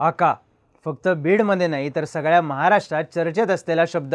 आका फक्त बीडमध्ये नाही तर सगळ्या महाराष्ट्रात चर्चेत असलेला शब्द.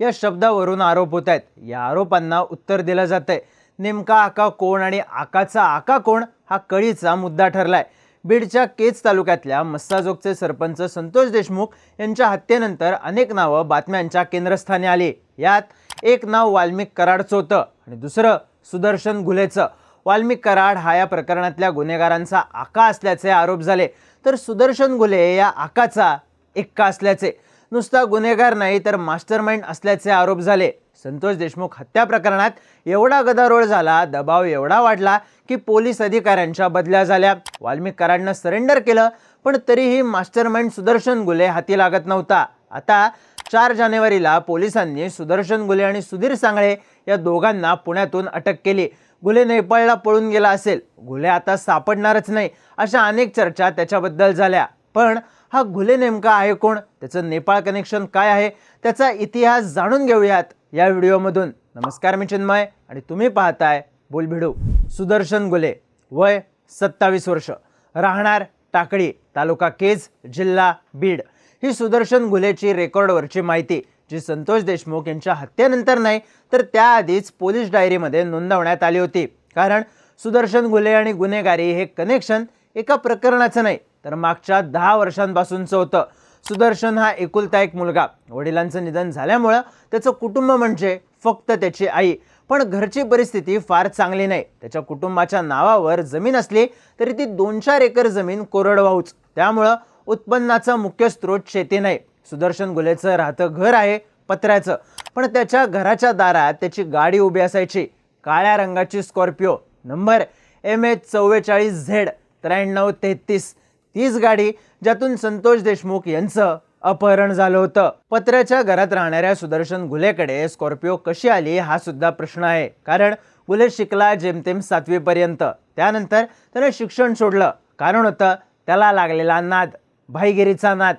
या शब्दावरून आरोप होत आहेत. या आरोपांना उत्तर दिलं जात आहे नेमका आका कोण आणि आकाचा आका कोण हा कळीचा मुद्दा ठरलाय. बीडच्या केज तालुक्यातल्या मस्साजोगचे सरपंच संतोष देशमुख यांच्या हत्येनंतर अनेक नावं बातम्यांच्या केंद्रस्थानी आली. यात एक नाव वाल्मिक कराडचं होतं आणि दुसरं सुदर्शन घुलेचं. वाल्मिक कराड हा या प्रकरणातल्या गुन्हेगारांचा आका असल्याचे आरोप झाले. तर सुदर्शन घुले या आकाचा एक्का असल्याचे. नुसता गुन्हेगार नाही तर मास्टरमाइंड असल्याचे आरोप झाले. संतोष देशमुख हत्या प्रकरणात एवढा गदारोळ झाला दबाव एवढा वाढला की पोलीस अधिकाऱ्यांच्या बदल्या झाल्या. वाल्मिक कराडनं सरेंडर केलं पण तरीही मास्टरमाइंड सुदर्शन गुले हाती लागत नव्हता. आता चार जानेवारीला पोलिसांनी सुदर्शन गुले आणि सुधीर सांगळे या दोघांना पुण्यातून अटक केली. गुले नेपाळला पळून गेला असेल. गुले आता सापडणारच नाही अशा अनेक चर्चा त्याच्याबद्दल झाल्या. पण हा घुले नेमका आहे कोण? त्याचं नेपाळ कनेक्शन काय आहे? त्याचा इतिहास जाणून घेऊयात या व्हिडिओमधून. नमस्कार मी चिन्मय आणि तुम्ही पाहताय बोलभिडू सुदर्शन गुले वय सत्तावीस वर्ष. राहणार टाकळी तालुका केज जिल्हा बीड. ही सुदर्शन गुलेची रेकॉर्डवरची माहिती जी संतोष देशमुख यांच्या हत्येनंतर नाही तर त्याआधीच पोलीस डायरीमध्ये नोंदवण्यात आली होती. कारण सुदर्शन गुले आणि गुन्हेगारी हे कनेक्शन एका प्रकरणाचं नाही तर मागच्या दहा वर्षांपासूनचं होतं. सुदर्शन हा एकुलता एक मुलगा. वडिलांचं निधन झाल्यामुळं त्याचं कुटुंब म्हणजे फक्त त्याची आई. पण घरची परिस्थिती फार चांगली नाही. त्याच्या कुटुंबाच्या नावावर जमीन असली तरी ती दोन चार एकर जमीन कोरडवाहूच. त्यामुळं उत्पन्नाचा मुख्य स्रोत शेती नाही. सुदर्शन गुलेचं राहतं घर आहे पत्र्याचं. पण त्याच्या घराच्या दारात त्याची गाडी उभी असायची. काळ्या रंगाची स्कॉर्पिओ. नंबर एम एच चव्वेचाळीस झेड त्र्याण्णव तेहतीस. तीच गाडी ज्यातून संतोष देशमुख यांचं अपहरण झालं होतं. पत्र्याच्या घरात राहणाऱ्या सुदर्शन गुलेकडे स्कॉर्पिओ कशी आली हा सुद्धा प्रश्न आहे. कारण गुले शिकला जेमतेम सातवीपर्यंत. त्यानंतर त्याने शिक्षण सोडलं. कारण होतं त्याला लागलेला नाद भाईगिरीचा नाद.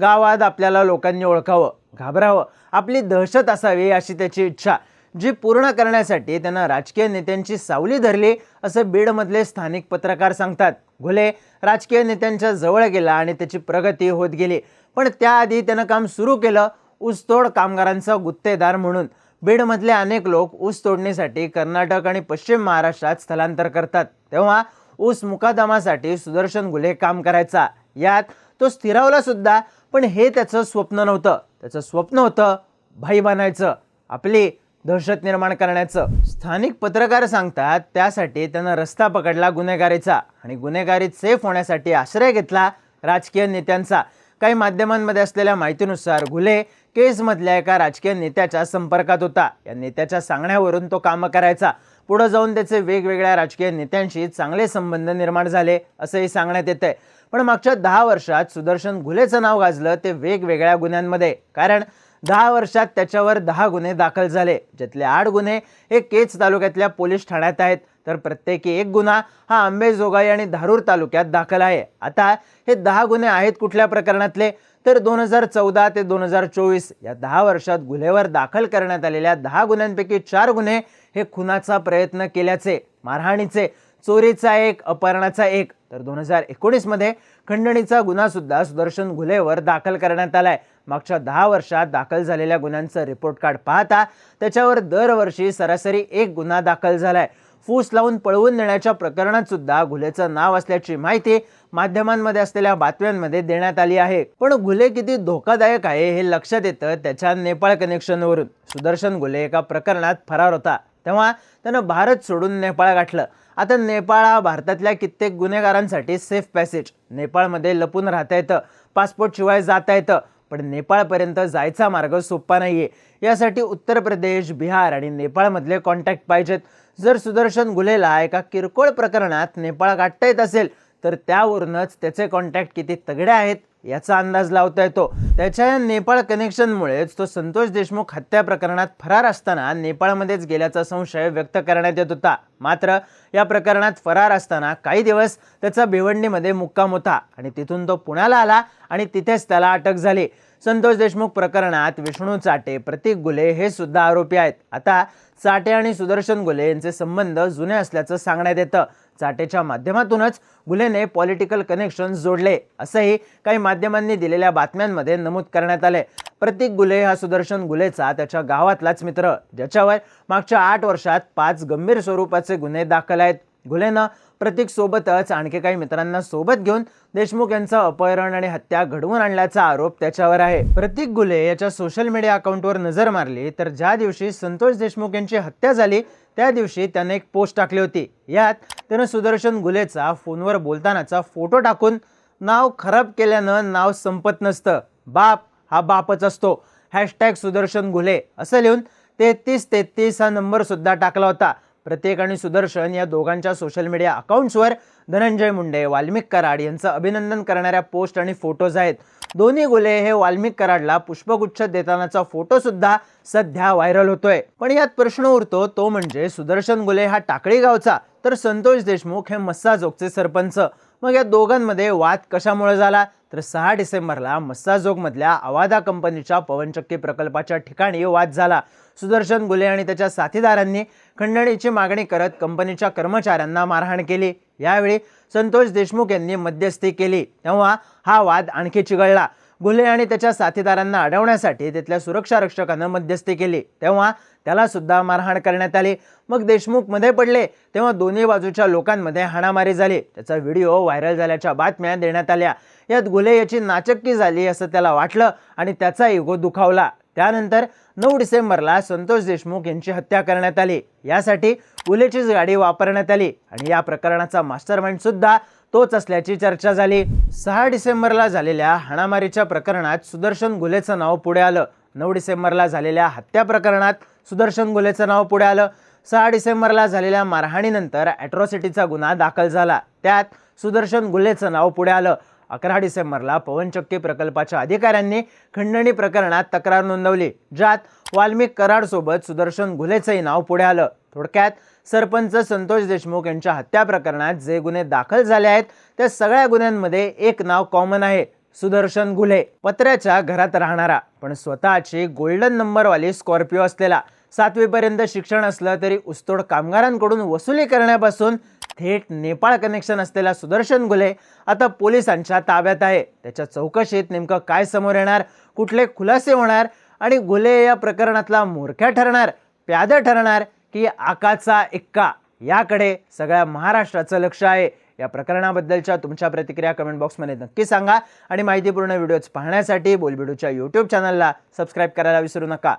गावात आपल्याला लोकांनी ओळखावं घाबरावं. आपली दहशत असावी अशी त्याची इच्छा जी पूर्ण करण्यासाठी त्यांना राजकीय नेत्यांची सावली धरली असं बीडमधले स्थानिक पत्रकार सांगतात. घुले राजकीय नेत्यांच्या जवळ गेला आणि त्याची प्रगती होत गेली. पण त्याआधी त्यानं काम सुरू केलं ऊसतोड कामगारांचा गुत्तेदार म्हणून. बीडमधले अनेक लोक ऊस तोडणीसाठी कर्नाटक आणि पश्चिम महाराष्ट्रात स्थलांतर करतात. तेव्हा ऊस मुकादमासाठी सुदर्शन गुले काम करायचा. यात तो स्थिरावला सुद्धा पण हे त्याचं स्वप्न नव्हतं. त्याचं स्वप्न होतं भाई बनायचं आपली दहशत निर्माण करण्याचं. स्थानिक पत्रकार सांगतात त्यासाठी त्यानं रस्ता पकडला गुन्हेगारीचा आणि गुन्हेगारीत सेफ होण्यासाठी आश्रय घेतला राजकीय नेत्यांचा. काही माध्यमांमध्ये असलेल्या माहितीनुसार घुले केसमधल्या एका राजकीय नेत्याच्या संपर्कात होता. या नेत्याच्या सांगण्यावरून तो कामं करायचा. पुढं जाऊन त्याचे वेगवेगळ्या राजकीय नेत्यांशी चांगले संबंध निर्माण झाले असंही सांगण्यात येतंय. पण मागच्या दहा वर्षात सुदर्शन घुलेचं नाव गाजलं ते वेगवेगळ्या गुन्ह्यांमध्ये. कारण दहा वर्षात त्याच्यावर दहा गुन्हे दाखल झाले. ज्यातले आठ गुन्हे हे केच तालुक्यातल्या पोलीस ठाण्यात आहेत. तर प्रत्येकी एक गुन्हा हा अंबेजोगाई आणि धारूर तालुक्यात दाखल आहे. आता हे दहा गुन्हे आहेत कुठल्या प्रकरणातले? तर दोन हजार चौदा ते दोन हजार चोवीस या दहा वर्षात गुन्हेवर दाखल करण्यात आलेल्या दहा गुन्ह्यांपैकी चार गुन्हे हे खुनाचा प्रयत्न केल्याचे मारहाणीचे चोरीचा एक अपहरणाचा एक. तर दोन हजार एकोणीसमध्ये खंडणीचा गुन्हासुद्धा सुदर्शन घुलेवर दाखल करण्यात आला आहे मागच्या दहा वर्षात दाखल झालेल्या गुन्ह्यांचं रिपोर्ट कार्ड पाहता त्याच्यावर दरवर्षी सरासरी एक गुन्हा दाखल झाला आहे फूस लावून पळवून नेण्याच्या प्रकरणात सुद्धा घुलेचं नाव असल्याची माहिती माध्यमांमध्ये असलेल्या बातम्यांमध्ये देण्यात आली आहे. पण घुले किती धोकादायक आहे हे लक्षात येतं त्याच्या नेपाळ कनेक्शनवरून सुदर्शन घुले एका प्रकरणात फरार होता. तेव्हा त्यानं भारत सोडून नेपाळ गाठलं. आता नेपाळ हा भारतातल्या कित्येक गुन्हेगारांसाठी सेफ पॅसेज नेपाळमध्ये लपून राहता येतं. पासपोर्टशिवाय जाता येतं. पण नेपाळपर्यंत जायचा मार्ग सोपा नाही आहे यासाठी उत्तर प्रदेश बिहार आणि नेपाळमधले कॉन्टॅक्ट पाहिजेत. जर सुदर्शन गुलेला एका किरकोळ प्रकरणात नेपाळ गाठता येत असेल तर त्यावरूनच त्याचे कॉन्टॅक्ट किती तगडे आहेत याचा अंदाज लावता येतो त्याच्या या नेपाळ कनेक्शनमुळेच तो संतोष देशमुख हत्या प्रकरणात फरार असताना नेपाळमध्येच गेल्याचा संशय व्यक्त करण्यात येत होता. मात्र या प्रकरणात फरार असताना काही दिवस त्याचा भिवंडीमध्ये मुक्काम होता आणि तिथून तो पुण्याला आला आणि तिथेच त्याला अटक झाली. संतोष देशमुख प्रकरणात विष्णू चाटे प्रतीक गुले हे सुद्धा आरोपी आहेत. आता चाटे आणि सुदर्शन गुले यांचे संबंध जुने असल्याचं सांगण्यात येतं. चाटेच्या माध्यमातूनच गुलेने पॉलिटिकल कनेक्शन जोडले असंही काही माध्यमांनी दिलेल्या बातम्यांमध्ये नमूद करण्यात आले प्रतीक गुले हा सुदर्शन गुलेचा त्याच्या गावातलाच मित्र ज्याच्यावर मागच्या आठ वर्षात पाच गंभीर स्वरूपाचे गुन्हे दाखल आहेत. गुलेनं प्रतीक सोबतच आणखी काही मित्रांना सोबत घेऊन देशमुख यांचं अपहरण आणि हत्या घडवून आणल्याचा आरोप त्याच्यावर आहे. प्रतीक गुले याच्या सोशल मीडिया अकाउंटवर नजर मारली तर ज्या दिवशी संतोष देशमुख यांची हत्या झाली त्या दिवशी त्याने एक पोस्ट टाकली होती. यात त्यानं सुदर्शन गुलेचा फोनवर बोलतानाचा फोटो टाकून नाव खराब केल्यानं नाव संपत नसतं. बाप हा बापच असतो. हॅशटॅग सुदर्शन गुले असं लिहून तेहतीस तेहतीस हा नंबरसुद्धा टाकला होता. प्रत्येक आणि सुदर्शन या दोघांच्या सोशल मीडिया अकाउंट्सवर धनंजय मुंडे वाल्मिक कराड यांचं अभिनंदन करणाऱ्या पोस्ट आणि फोटोज आहेत. दोन्ही गुले हे वाल्मिक कराडला पुष्पगुच्छ देतानाचा फोटो सुद्धा सध्या व्हायरल होतोय. पण यात प्रश्न उरतो तो म्हणजे सुदर्शन गुले हा टाकळी गावचा तर संतोष देशमुख हे मस्साजोगचे सरपंच. मग या दोघांमध्ये वाद कशामुळे झाला? तर सहा डिसेंबरला मस्साजोगमधल्या अवादा कंपनीच्या पवनचक्की प्रकल्पाच्या ठिकाणी वाद झाला. सुदर्शन गुले आणि त्याच्या साथीदारांनी खंडणीची मागणी करत कंपनीच्या कर्मचाऱ्यांना मारहाण केली. यावेळी संतोष देशमुख यांनी मध्यस्थी केली. तेव्हा हा वाद आणखी चिघळला. गुले आणि त्याच्या साथीदारांना अडवण्यासाठी तिथल्या सुरक्षा रक्षकानं मध्यस्थी केली. तेव्हा त्यालासुद्धा मारहाण करण्यात आली. मग देशमुखमध्ये पडले. तेव्हा दोन्ही बाजूच्या लोकांमध्ये हाणामारी झाली. त्याचा व्हिडिओ व्हायरल झाल्याच्या बातम्या देण्यात आल्या. यात गुले याची नाचक्की झाली असं त्याला वाटलं आणि त्याचा इगो दुखावला. त्यानंतर नऊ डिसेंबरला संतोष देशमुख यांची हत्या करण्यात आली. यासाठी गुलेचीच गाडी वापरण्यात आली आणि या प्रकरणाचा मास्टरमाइंड सुद्धा तोच असल्याची चर्चा झाली. सहा डिसेंबरला झालेल्या हाणामारीच्या प्रकरणात सुदर्शन गुलेचं नाव पुढे आलं. नऊ डिसेंबरला झालेल्या हत्या प्रकरणात सुदर्शन गोलेचं नाव पुढे आलं. सहा डिसेंबरला झालेल्या मारहाणीनंतर ॲट्रॉसिटीचा गुन्हा दाखल झाला. त्यात सुदर्शन गुल्हेचं नाव पुढे आलं. अकरा डिसेंबरला पवनचक्की प्रकल्पाच्या अधिकाऱ्यांनी खंडणी प्रकरणात तक्रार नोंदवली ज्यात वाल्मिक कराडसोबत सुदर्शन गुलेचंही नाव पुढे आलं. थोडक्यात सरपंच संतोष देशमुख यांच्या हत्या प्रकरणात जे गुन्हे दाखल झाले आहेत त्या सगळ्या गुन्ह्यांमध्ये एक नाव कॉमन आहे सुदर्शन गुले. पत्र्याच्या घरात राहणारा पण स्वतःची गोल्डन नंबरवाली स्कॉर्पिओ असलेला. सातवीपर्यंत शिक्षण असलं तरी उस्तोड कामगारांकडून वसुली करण्यापासून थेट नेपाळ कनेक्शन असलेला सुदर्शन गुले आता पोलिसांच्या ताब्यात आहे. त्याच्या चौकशीत नेमकं काय समोर येणार कुठले खुलासे होणार आणि गुले या प्रकरणातला मोरख्या ठरणार प्यादं ठरणार की आकाचा एक्का याकडे सगळ्या महाराष्ट्राचं लक्ष आहे. या प्रकरणाबद्दलच्या तुमच्या प्रतिक्रिया कमेंट बॉक्समध्ये नक्की सांगा आणि माहितीपूर्ण व्हिडिओज पाहण्यासाठी बोलबिडूच्या यूट्यूब चॅनलला सबस्क्राईब करायला विसरू नका.